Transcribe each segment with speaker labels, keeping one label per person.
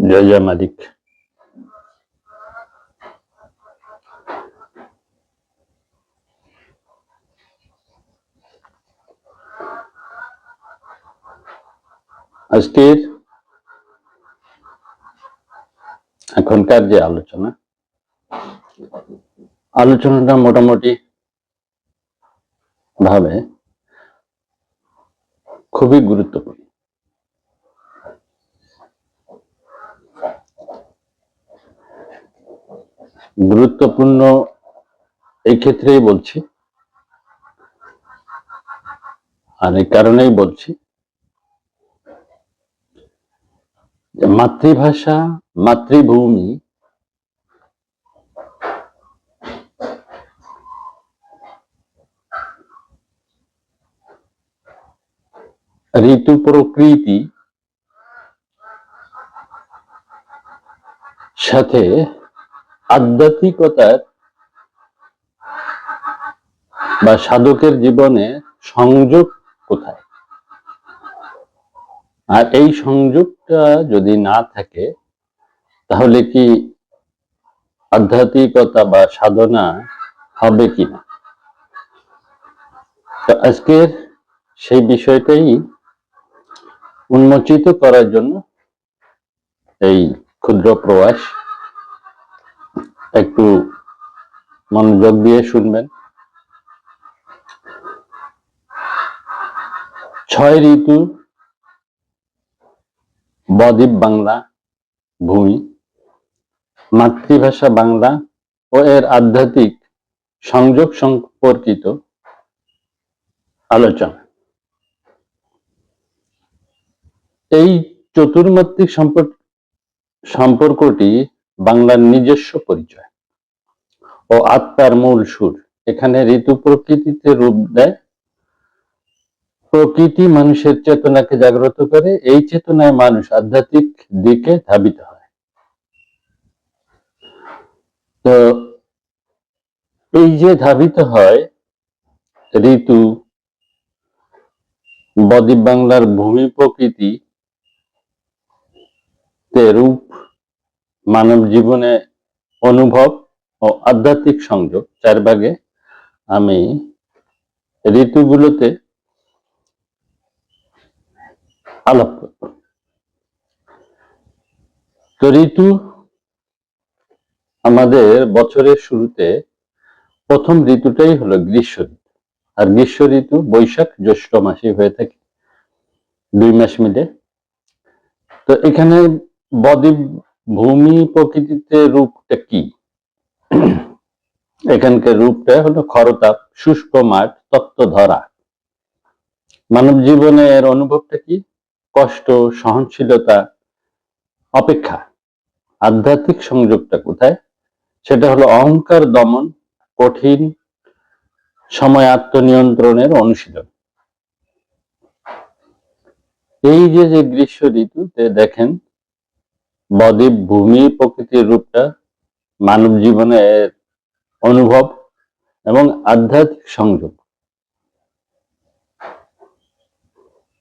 Speaker 1: জয় মালিক আজকের এখনকার যে আলোচনা আলোচনাটা মোটামুটি ভাবে খুবই গুরুত্বপূর্ণ। গুরুত্বপূর্ণ এই ক্ষেত্রেই বলছি। আর এই কারণেই বলছি মাতৃভাষা মাতৃভূমি ঋতু প্রকৃতি সাথে আধ্যাত্মিকতার বা সাধকের জীবনে সংযোগ কোথায়? আর এই সংযোগটা যদি না থাকে, তাহলে কি আধ্যাত্মিকতা বা সাধনা হবে কিনা? তো আজকের সেই বিষয়টাই উন্মোচিত করার জন্য এই ক্ষুদ্র প্রয়াস একটু মনোযোগ দিয়ে শুনবেন। ছয় ঋতু, বদ্বীপ বাংলা, ভূমি, মাতৃভাষা বাংলা ও এর আধ্যাত্মিক সংযোগ সম্পর্কিত আলোচনা। এই চতুর্মাত্রিক সম্পর্ক সম্পর্কটি বাংলার নিজস্ব পরিচয়। ও আত্মার মূল সুর। এখানে ঋতু প্রকৃতিতে রূপ দেয়। প্রকৃতি মানুষের চেতনাকে জাগ্রত করে, এই চেতনায় মানুষ আধ্যাত্মিক দিকে ধাবিত হয়। তো এই যে ধাবিত হয় ঋতু, বদ্বীপ বাংলার ভূমি প্রকৃতি তে রূপ মানব জীবনে অনুভব ও আধ্যাত্মিক সংযোগ, চার ভাগে আমি ঋতুগুলোতে আলাপ করব। তো ঋতু আমাদের বছরের শুরুতে প্রথম ঋতুটাই হলো গ্রীষ্ম ঋতু। আর গ্রীষ্ম ঋতু বৈশাখ, জ্যৈষ্ঠ মাসে হয়ে থাকে দুই মাস মিলে। তো এখানে বদ্বীপ ভূমি প্রকৃতিতে রূপটা কি? এখানকার রূপটা হলো খরতাপ, শুষ্ক মাঠ তত্ত্ব ধরা মানব জীবনের অনুভবটা কি? কষ্ট, সহনশীলতা, অপেক্ষা। আধ্যাত্মিক সংযোগটা কোথায়? সেটা হলো অহংকার দমন, কঠিন সময় আত্মনিয়ন্ত্রণের অনুশীলন। এই যে যে গ্রীষ্ম ঋতুতে দেখেন, বদ্বীপ ভূমি প্রকৃতির রূপটা মানব জীবনের অনুভব এবং আধ্যাত্মিক সংযোগ।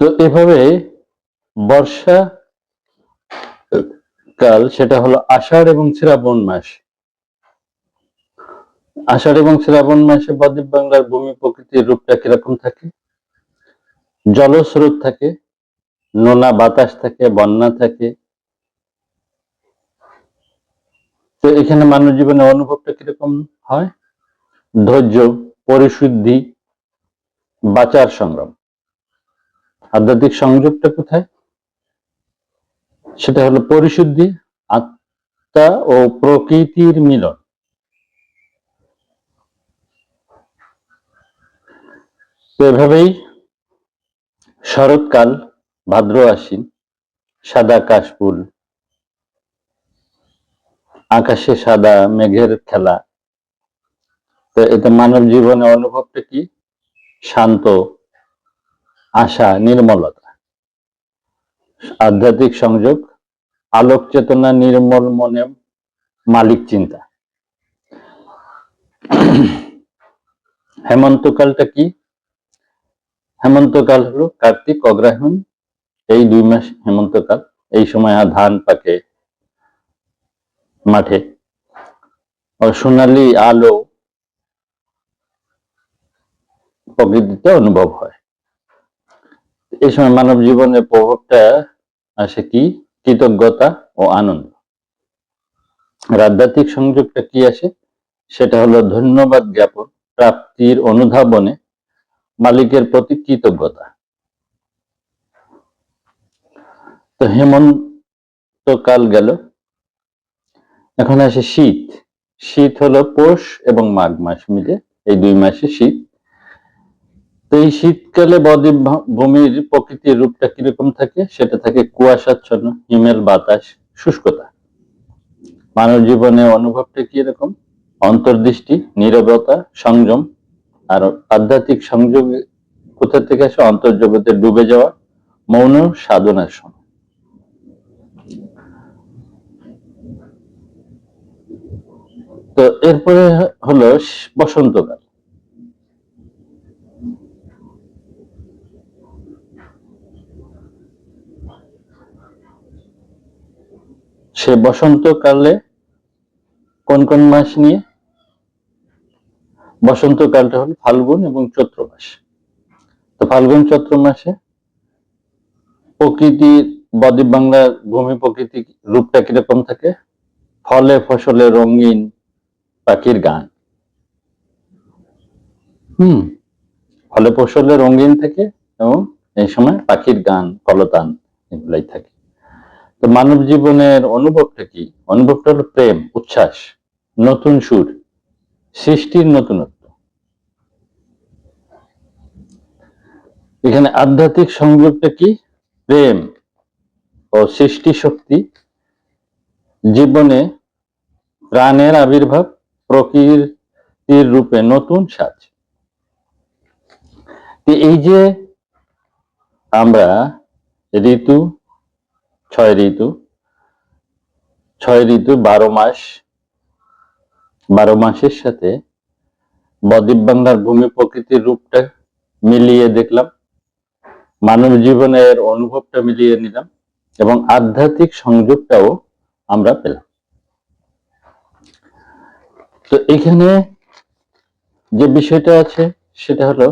Speaker 1: তো এভাবে বর্ষা কাল সেটা হলো আষাঢ় এবং শ্রাবণ মাস। আষাঢ় এবং শ্রাবণ মাসে বদ্বীপ বাংলার ভূমি প্রকৃতির রূপটা কীরকম থাকে? জলস্রোত থাকে, নোনা বাতাস থাকে, বন্যা থাকে তো এখানে মানব জীবনে অনুভবটা কীরকম হয়? ধৈর্য, পরিশুদ্ধি, বাঁচার সংগ্রাম। আধ্যাত্মিক সংযোগটা কোথায়? সেটা হলো পরিশুদ্ধি, আত্মা ও প্রকৃতির মিলন। তো এভাবেই শরৎকাল ভাদ্র আশ্বিন সাদা কাশফুল আকাশে সাদা মেঘের খেলা। তো এতে মানব জীবনে অনুভবটা কি? শান্ত, আশা, নির্মলতা। আধ্যাত্মিক সংযোগ, আলোক চেতনা, নির্মল মনে, মালিক চিন্তা। হেমন্তকালটা কি? হেমন্তকাল হলো কার্তিক, অগ্রহায়ণ। এই দুই মাস হেমন্তকাল। এই সময় ধান পাকে মাঠে। সোনালি আলো প্রকৃতিতে অনুভব হয়। এই সময় মানব জীবনের প্রভাবটা আসে কি? কৃতজ্ঞতা ও আনন্দ। আর আধ্যাত্মিক সংযোগটা কি আসে? সেটা হলো ধন্যবাদ জ্ঞাপন, প্রাপ্তির অনুধাবনে মালিকের প্রতি কৃতজ্ঞতা। তো হেমন্ত কাল গেল। এখন আসে শীত। শীত হলো পৌষ এবং মাঘ মাস মিলে এই দুই মাসে শীত। তো এই শীতকালে বদ্বীপ ভূমির প্রকৃতির রূপটা কীরকম থাকে? সেটা থাকে কুয়াশাচ্ছন্ন, হিমেল বাতাস, শুষ্কতা। মানব জীবনে অনুভবটা কি রকম অন্তর্দৃষ্টি, নীরবতা, সংযম, আর আধ্যাত্মিক সংযোগ কোথা থেকে আসে? অন্তর্জগতে ডুবে যাওয়া, মৌন সাধনার সময়। তো এরপরে হলো বসন্তকাল সে বসন্তকালে কোন কোন মাস নিয়ে? বসন্তকালটা হল ফাল্গুন এবং চৈত্র মাস। তো ফাল্গুন, চৈত্র মাসে প্রকৃতির বদ্বীপ বাংলার ভূমি প্রকৃতি রূপটা কীরকম থাকে? ফলে ফসলে রঙিন পাখির গান। হুম। ফলে ফসলে রঙিন থাকে এবং এই সময় পাখির গান কলতান এগুলাই থাকে। তো মানব জীবনের অনুভবটা কি? অনুভবটা হলো প্রেম উচ্ছ্বাস নতুন সুর সৃষ্টির নতুনত্ব। এখানে আধ্যাত্মিক সংযোগটা কি? প্রেম ও সৃষ্টি শক্তি জীবনে প্রাণের আবির্ভাব প্রকৃতির রূপে নতুন সাজ। এই যে আমরা ঋতু, ছয় ঋতু ছয় ঋতু বারো মাস, বারো মাসের সাথে বদ্বীপ বাংলার ভূমি প্রকৃতির রূপটা মিলিয়ে দেখলাম, মানব জীবনের অনুভবটা মিলিয়ে নিলাম এবং আধ্যাত্মিক সংযোগটাও আমরা পেলাম। তো এখানে যে বিষয়টা আছে, সেটা হলো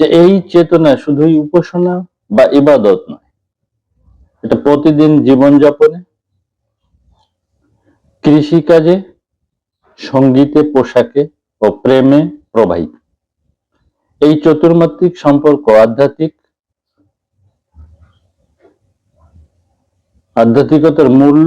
Speaker 1: যে এই চেতনা শুধুই উপাসনা বা ইবাদত নয়। এটা প্রতিদিন জীবনযাপনে, কৃষিকাজে, সঙ্গীতে, পোশাকে ও প্রেমে প্রবাহিত। এই চতুর্মাত্রিক সম্পর্ক আধ্যাত্মিক, আধ্যাত্মিকতার মূল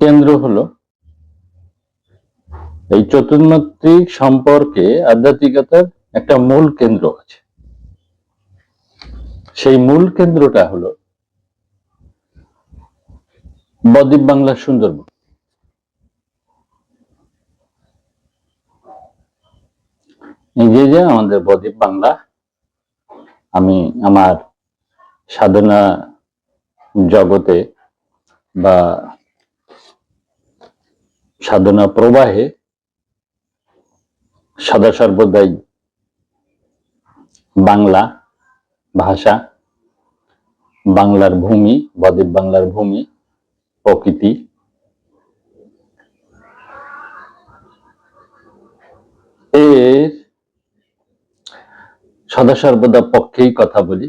Speaker 1: কেন্দ্র হলো। এই চতুর্মাত্রিক সম্পর্কে আধ্যাত্মিকতার একটা মূল কেন্দ্র আছে। সেই মূল কেন্দ্রটা হলো বদ্বীপ বাংলার সুন্দরবন। যে যে আমাদের বদ্বীপ বাংলা, আমি আমার সাধনা জগতে বা সাধনা প্রবাহে সদা সর্বদাই বাংলা ভাষা, বাংলার ভূমি বদ্বীপ বাংলার ভূমি, প্রকৃতি। এর সদা সর্বদা পক্ষেই কথা বলি।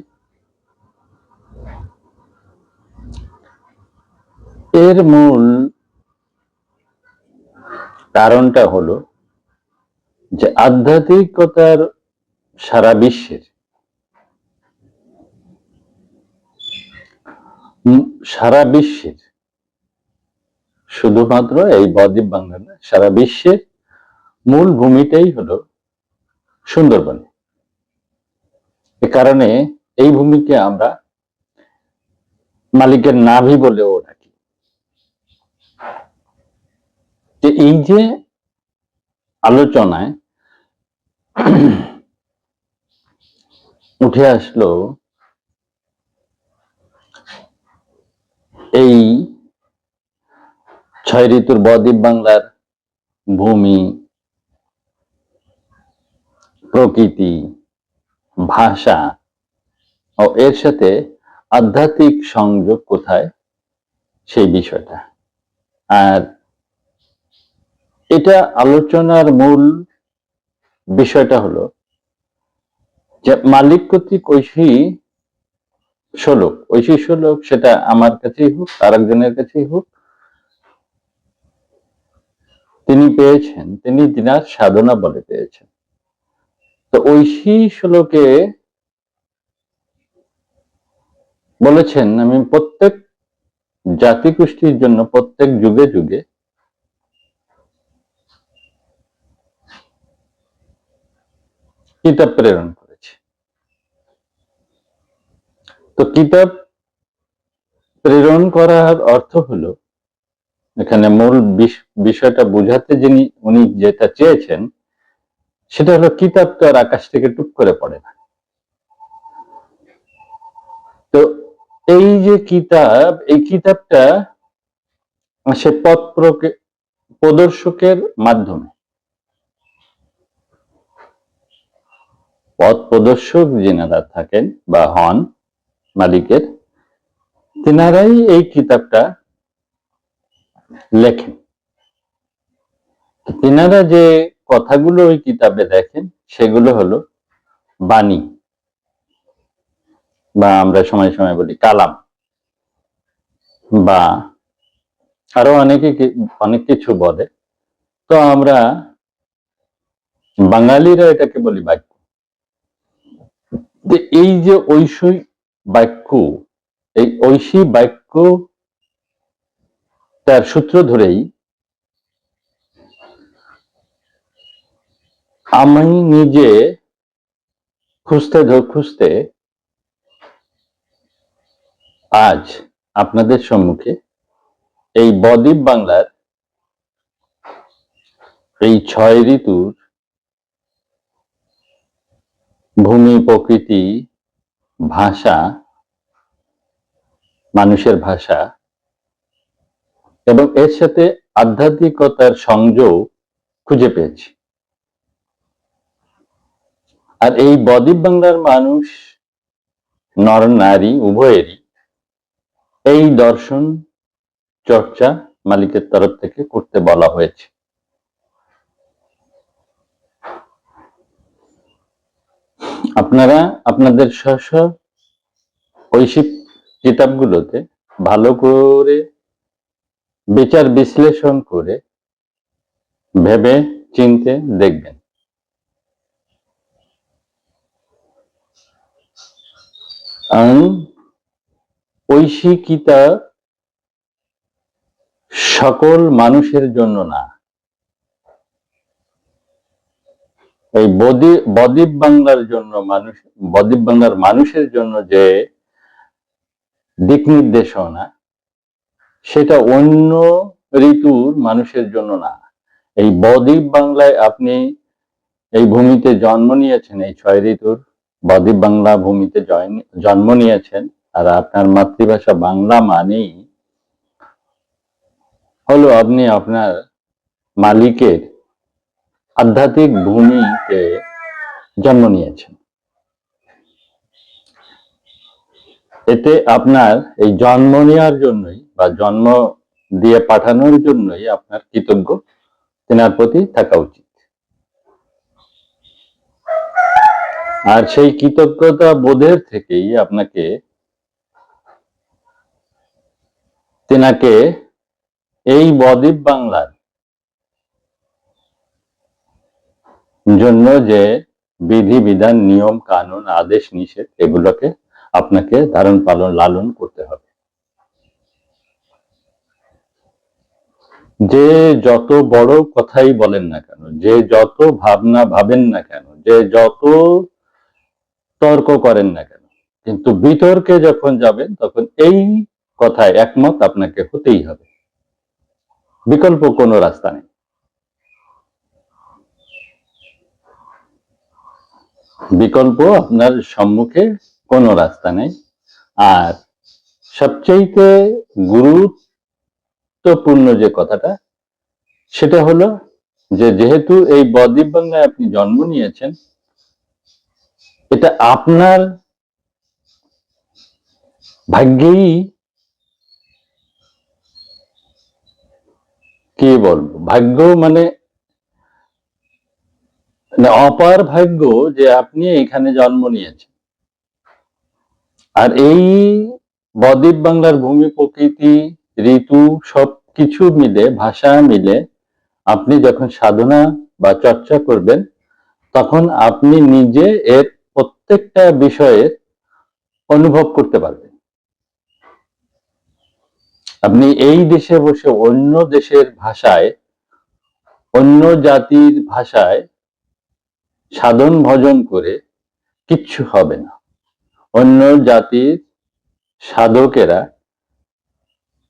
Speaker 1: এর মূল কারণটা হলো যে আধ্যাত্মিকতার সারা বিশ্বের সারা বিশ্বের শুধুমাত্র এই বদ্বীপ বাংলা না, সারা বিশ্বের মূল ভূমিটাই হলো সুন্দরবন। এ কারণে এই ভূমিকে আমরা মালিকের নাভি বলেও ডাকি। যে এই যে আলোচনায় উঠে আসলো এই ছয় ঋতুর বদ্বীপ বাংলার ভূমি, প্রকৃতি, ভাষা ও এর সাথে আধ্যাত্মিক সংযোগ কোথায়? সেই বিষয়টা। আর এটা আলোচনার মূল বিষয়টা হলো যে মালিক কর্তৃক ঐশী শ্লোক ঐশী শ্লোক সেটা আমার কাছেই হোক আর একজনের কাছেই হোক, তিনি পেয়েছেন, তিনি দিনার সাধনা বলে পেয়েছেন। তো ঐশী শ্লোকে বলেছেন, আমি প্রত্যেক জাতিগোষ্ঠীর জন্য, প্রত্যেক যুগে যুগে কিতাব প্রেরণ করেছি। তো কিতাব প্রেরণ করার অর্থ হলো, এখানে মূল বিষ- বিষয়টা বোঝাতে যিনি, উনি যেটা চেয়েছেন, সেটা হলো কিতাব তো আর আকাশ থেকে টুক করে পড়ে না। তো এই যে কিতাব, এই কিতাবটা সে পথ প্রদর্শকের মাধ্যমে পথ প্রদর্শক যেনারা থাকেন বা হন, মালিকের, তেনারাই এই কিতাবটা লেখেন। তেনারা যে কথাগুলো ওই কিতাবে দেখেন, সেগুলো হলো বাণী বা আমরা সময় সময় বলি কালাম বা আরও অনেকে অনেক কিছু বলে। তো আমরা বাঙালিরা এটাকে বলি বাক্য। তো এই যে ঐশী বাক্য, এই ঐশী বাক্য তার সূত্র ধরেই আমি নিজে খুঁজতে খুঁজতে আজ আপনাদের সম্মুখে এই বদ্বীপ বাংলার এই ছয় ঋতুর ভূমি, প্রকৃতি, ভাষা, মানুষের ভাষা এবং এর সাথে আধ্যাত্মিকতার সংযোগ খুঁজে পেয়েছি। আর এই বদ্বীপ বাংলার মানুষ, নর, নারী, উভয়েরই এই দর্শন, চর্চা মালিকের তরফ থেকে করতে বলা হয়েছে। আপনারা আপনাদের স্ব ঐশিক কিতাবগুলোতে ভালো করে বিচার বিশ্লেষণ করে ভেবে চিনতে দেখবেন। ঐশী কিতাব সকল মানুষের জন্য না। এই বদ্বীপ বদ্বীপ বাংলার জন্য মানুষ, বদ্বীপ বাংলার মানুষের জন্য যে দিক নির্দেশনা, সেটা অন্য ঋতুর মানুষের জন্য না। এই বদ্বীপ বাংলায় আপনি এই ভূমিতে জন্ম নিয়েছেন, এই ছয় ঋতুর, বদ্বীপ বাংলা ভূমিতে জন্ম নিয়েছেন, আর আপনার মাতৃভাষা বাংলা মানেই হলো আপনি আপনার মালিকের আধ্যাত্মিক ভূমিতে জন্ম নিয়েছেন এতে আপনার এই জন্ম নেওয়ার জন্যই বা জন্ম দিয়ে পাঠানোর জন্যই আপনার কৃতজ্ঞ, তেনার প্রতি থাকা উচিত। আর সেই কৃতজ্ঞতা বোধের থেকেই আপনাকে, তেনাকে এই বদ্বীপ বাংলার জন্য যে বিধি, বিধান, নিয়ম, কানুন, আদেশ, নিষেধ, এগুলোকে আপনাকে ধারণ, পালন, লালন করতে হবে। যে যত বড় কথাই বলেন না কেন, যে যত ভাবনা ভাবেন না কেন, যে যত তর্ক করেন না কেন, কিন্তু বিতর্কে যখন যাবেন, তখন এই কথায় একমত আপনাকে হতেই হবে। বিকল্প কোনো রাস্তা নেই। বিকল্প আপনার সম্মুখে কোনো রাস্তা নেই। আর সবচাইতে গুরুত্বপূর্ণ যে কথাটা, সেটা হলো যে যেহেতু এই বদ্বীপ বাংলায় আপনি জন্ম নিয়েছেন, এটা আপনার ভাগ্যেই কি বলব? ভাগ্য মানে মানে অপার ভাগ্য যে আপনি এখানে জন্ম নিয়েছেন। আর এই বদ্বীপ বাংলার ভূমি, প্রকৃতি, ঋতু সবকিছু মিলে, ভাষা মিলে আপনি যখন সাধনা বা চর্চা করবেন, তখন আপনি নিজে এর প্রত্যেকটা বিষয়ের অনুভব করতে পারবেন। আপনি এই দেশে বসে অন্য দেশের ভাষায়, অন্য জাতির ভাষায় সাধন ভজন করে কিচ্ছু হবে না। অন্য জাতির সাধকেরা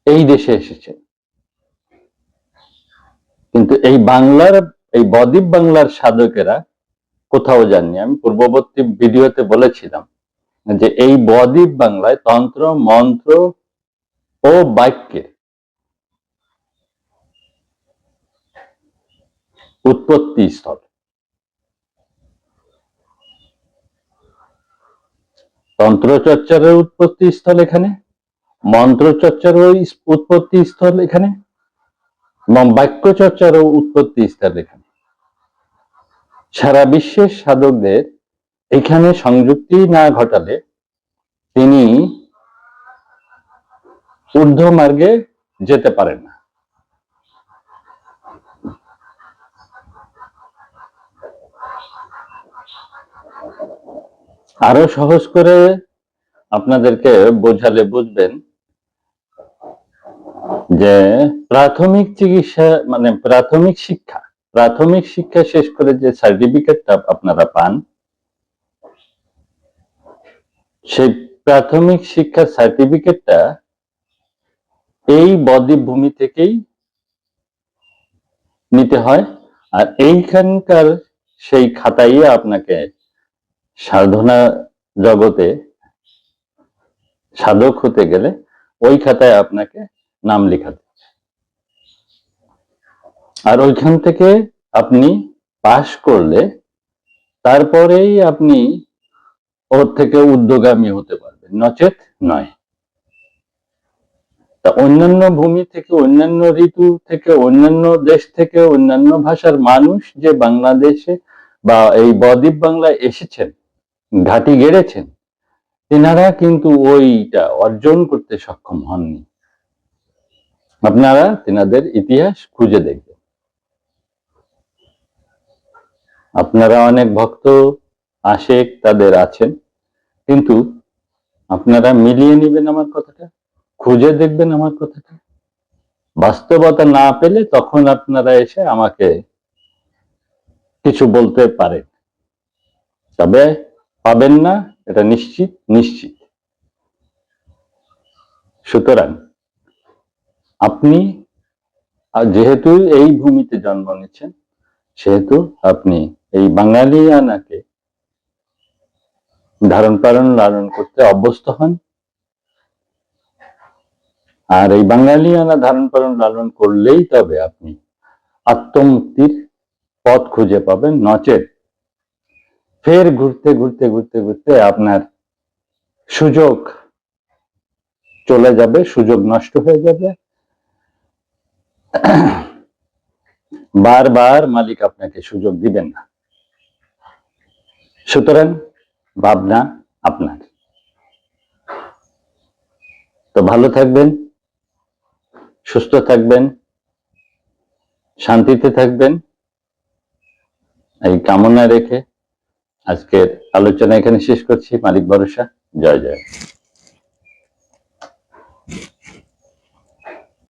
Speaker 1: এই দেশে এসেছে কিন্তু এই বাংলার, এই বদ্বীপ বাংলার সাধকেরা কোথাও যাননি। আমি পূর্ববর্তী ভিডিওতে বলেছিলাম যে এই বদ্বীপ বাংলায় তন্ত্র, মন্ত্র ও বাক্যের উৎপত্তি স্থল। তন্ত্রচর্চারও উৎপত্তি স্থল এখানে? মন্ত্রচর্চারও উৎপত্তি স্থল এখানে? এবং বাক্য চর্চারও উৎপত্তি স্থল এখানে? সারা বিশ্বের সাধকদের এখানে সংযুক্তি না ঘটালে তিনি ঊর্ধ্ব মার্গে যেতে পারেন না। আরও সহজ করে আপনাদেরকে বোঝালে বুঝবেন যে প্রাথমিক চিকিৎসা মানে প্রাথমিক শিক্ষা প্রাথমিক শিক্ষা শেষ করে যে সার্টিফিকেটটা আপনারা পান, সেই প্রাথমিক শিক্ষার সার্টিফিকেটটা এই বদ্বীপ ভূমি থেকেই নিতে হয়, আর এইখানকার সেই খাতাই আপনাকে সাধনা জগতে সাধক হতে গেলে ওই খাতায় আপনাকে নাম লেখাতে আর ওইখান থেকে আপনি পাশ করলে তারপরেই আপনি ওর থেকে উদ্যোগামী হতে পারবেন, নচেত নয়। তা অন্যান্য ভূমি থেকে, অন্যান্য ঋতু থেকে, অন্যান্য দেশ থেকে, অন্যান্য ভাষার মানুষ যে বাংলাদেশে বা এই বদ্বীপ বাংলায় এসেছেন ঘাঁটি গেড়েছেন, তেনারা কিন্তু ওইটা অর্জন করতে সক্ষম হননি। আপনারা তেনাদের ইতিহাস খুঁজে দেখবেন। আপনারা অনেক ভক্ত, আশেক তাদের আছেন, কিন্তু আপনারা মিলিয়ে নেবেন আমার কথাটা, খুঁজে দেখবেন আমার কথাটা। বাস্তবতা না পেলে তখন আপনারা এসে আমাকে কিছু বলতে পারেন। তবে পাবেন না, এটা নিশ্চিত নিশ্চিত। সুতরাং আপনি যেহেতু এই ভূমিতে জন্ম নিচ্ছেন সেহেতু আপনি এই বাঙালিয়ানাকে ধারণ পালন, লালন করতে অভ্যস্ত হন। আর এই বাঙালিয়ানা ধারণ পালন, লালন করলেই তবে আপনি আত্মমুক্তির পথ খুঁজে পাবেন, নচেত ফের ঘুরতে ঘুরতে ঘুরতে ঘুরতে আপনার সুযোগ চলে যাবে, সুযোগ নষ্ট হয়ে যাবে। বারবার মালিক আপনাকে সুযোগ দিবেন না। সুতরাং ভাবনা আপনার। তো ভালো থাকবেন, সুস্থ থাকবেন, শান্তিতে থাকবেন। এই কামনা রেখে আজকের আলোচনা এখানে শেষ করছি। মালিক ভরসা জয় জয়।